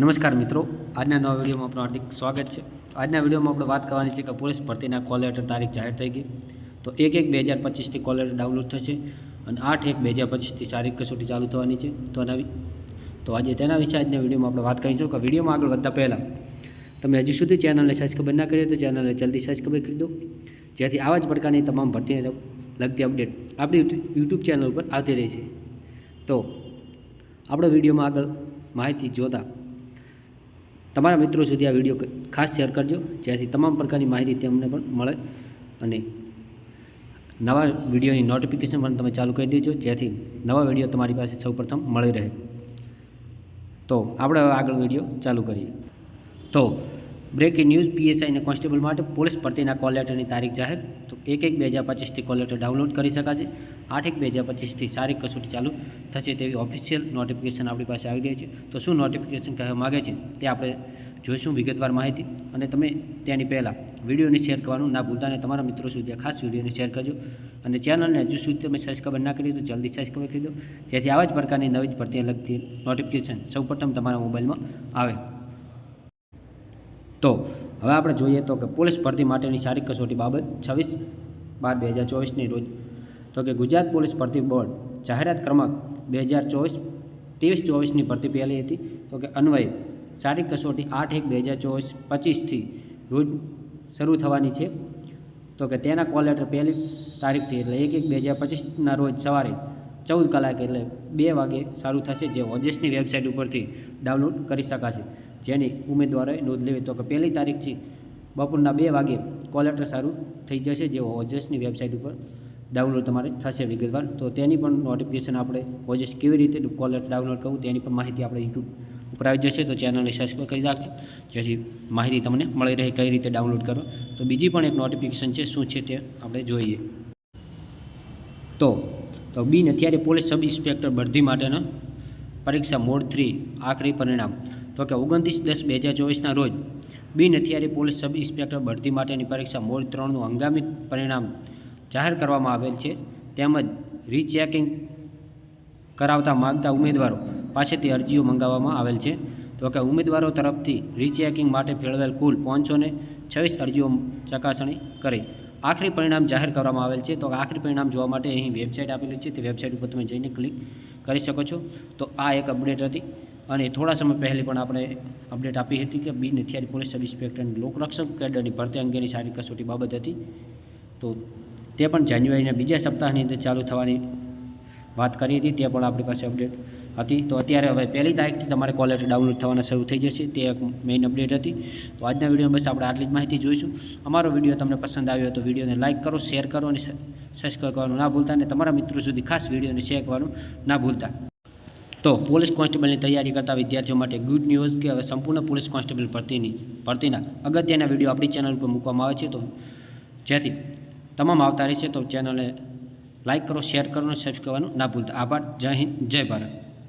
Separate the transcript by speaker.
Speaker 1: નમસ્કાર મિત્રો, આજના નવા વિડીયોમાં આપણું હાર્દિક સ્વાગત છે. આજના વિડીયોમાં આપણે વાત કરવાની છે કે પોલીસ ભરતીના કોલ લેટર તારીખ જાહેર થઈ ગઈ. તો એક એક બે હજાર પચીસથી કોલ લેટર ડાઉનલોડ થશે અને આઠ એક બે હજાર પચીસથી તારીખ કસોટી ચાલુ થવાની છે. તો નવી તો આજે તેના વિશે આજના વિડીયોમાં આપણે વાત કરીશું કે વિડીયોમાં આગળ વધતા પહેલાં તમે હજુ સુધી ચેનલને સબસ્ક્રાઈબ ના કરી તો ચેનલને જલ્દી સબસ્ક્રાઈબ કરી દો. જેથી આવા જ પ્રકારની તમામ ભરતીને લગતી અપડેટ આપણી યુટ્યુબ ચેનલ ઉપર આવતી રહેશે તો આપણે વિડીયોમાં આગળ માહિતી જોતા તમારા મિત્રો સુધી આ વીડિયો ખાસ શેર કરજો. જેથી તમામ પ્રકારની માહિતી તેમને પણ મળે અને નવા વિડીયોની નોટિફિકેશન પણ તમે ચાલુ કરી દેજો. જેથી નવા વીડિયો તમારી પાસે સૌપ્રથમ મળી રહે. તો, આપણે આગળ વીડિયો ચાલુ કરીએ. તો બ્રેકિંગ ન્યૂઝ, પીએસઆઈ અને કોન્સ્ટેબલ માટે પોલીસ ભરતીના કોલ લેટરની તારીખ જાહેર. તો એક એક બે હજાર પચીસથી કોલ લેટર ડાઉનલોડ કરી શકાશે. આઠ એક બે હજાર પચીસથી સારી કસોટી ચાલુ થશે તેવી ઓફિશિયલ નોટિફિકેશન આપણી પાસે આવી ગઈ છે. તો શું નોટિફિકેશન કહેવા માગે છે તે આપણે જોઈશું વિગતવાર માહિતી. અને તમે તેની પહેલાં વિડીયોને શેર કરવાનું ના ભૂલતા અને તમારા મિત્રો સુધી આ ખાસ વિડીયોને શેર કરજો. અને ચેનલને હજુ સુધી તમે સબસ્ક્રાઈબ ના કરી તો જલ્દી સબસ્ક્રાઈબ કરી દો. જેથી આવા જ પ્રકારની નવી જ ભરતી લગતી નોટિફિકેશન સૌપ્રથમ તમારા મોબાઈલમાં આવે. તો હવે આપણે જોઈએ તો કે પોલીસ ભરતી માટેની શારીરિક કસોટી બાબત છવ્વીસ બાર બે હજાર ચોવીસની રોજ, તો કે ગુજરાત પોલીસ ભરતી બોર્ડ જાહેરાત ક્રમાંક બે હજાર ચોવીસ, ત્રેવીસ ચોવીસની ભરતી પહેલી હતી. તો કે અન્વયે શારીરિક કસોટી આઠ એક બે હજાર ચોવીસ પચીસથી રોજ શરૂ થવાની છે. તો કે તેના કોલ લેટર પહેલી તારીખથી એટલે એક એક બે હજાર પચીસના રોજ સવારે ચૌદ કલાક એટલે બે વાગે સારું થશે જે ઓજેસની વેબસાઇટ ઉપરથી ડાઉનલોડ કરી શકાશે. જેની ઉમેદવારોએ નોંધ લેવી તો કે પહેલી તારીખથી બપોરના બે વાગે કોલ લેટર સારું થઈ જશે જે ઓજેસની વેબસાઇટ ઉપર ડાઉનલોડ તમારે થશે વિગતવાર. તો તેની પણ નોટિફિકેશન આપણે ઓજેસ કેવી રીતે કોલ ડાઉનલોડ કરવું તેની પણ માહિતી આપણે યુટ્યુબ ઉપર આવી જશે. તો ચેનલને સબસ્ક્રાઈબ કરી રાખજો. જેથી માહિતી તમને મળી રહે કઈ રીતે ડાઉનલોડ કરો તો બીજી પણ એક નોટિફિકેશન છે, શું છે તે આપણે જોઈએ. તો તો બિન અત્યારે પોલીસ સબ ઇન્સ્પેક્ટર ભરતી માટેના પરીક્ષા મોડ થ્રી આખરી પરિણામ. તો કે ઓગણત્રીસ દસ બે હજાર ચોવીસના રોજ બિન અત્યારે પોલીસ સબ ઇન્સ્પેક્ટર ભરતી માટેની પરીક્ષા મોડ ત્રણનું હંગામી પરિણામ જાહેર કરવામાં આવેલ છે. તેમજ રીચેકિંગ કરાવતા માગતા ઉમેદવારો પાસેથી અરજીઓ મંગાવવામાં આવેલ છે. તો કે ઉમેદવારો તરફથી રીચેકિંગ માટે ફેળવેલ કુલ પાંચસો છવ્વીસ અરજીઓ ચકાસણી કરી. આખરી પરિણામ જાહેર કરવામાં આવેલ છે. તો આખરી પરિણામ જોવા માટે અહીં વેબસાઇટ આપેલી છે. તે વેબસાઇટ ઉપર તમે જઈને ક્લિક કરી શકો છો. તો આ એક અપડેટ હતી. અને થોડા સમય પહેલી પણ આપણે અપડેટ આપી હતી કે બિન હથિયારી પોલીસ સબ ઇન્સ્પેક્ટરની લોકરક્ષક કેડરની ભરતી અંગેની સારી કસોટી બાબત હતી. તો તે પણ જાન્યુઆરીના બીજા સપ્તાહની અંદર ચાલુ થવાની વાત કરી હતી. તે પણ આપણી પાસે અપડેટ હતી. તો અત્યારે હવે પહેલી તારીખથી તમારે કોલેજ ડાઉનલોડ થવાના શરૂ થઈ જશે. તે એક મેઇન અપડેટ હતી. તો આજના વિડીયોમાં બસ આપણે આટલી જ માહિતી જોઈશું. અમારો વીડિયો તમને પસંદ આવ્યો તો વિડીયોને લાઇક કરો શેર કરો અને સબસ્ક્રાઈબ કરવાનું ના ભૂલતા અને તમારા મિત્રો સુધી ખાસ વિડીયોને શેર કરવાનું ના ભૂલતા. તો પોલીસ કોન્સ્ટેબલની તૈયારી કરતા વિદ્યાર્થીઓ માટે ગુડ ન્યૂઝ કે હવે સંપૂર્ણ પોલીસ કોન્સ્ટેબલ ભરતીની ભરતીના અગત્યના વીડિયો આપણી ચેનલ ઉપર મૂકવામાં આવે છે. તો જેથી તમામ આવતા રહેશે તો ચેનલને લાઇક કરો શેર કરો અને સબસ્ક્રાઈબ કરવાનું ના ભૂલતા. આભાર. જય હિન્દ, જય ભારત.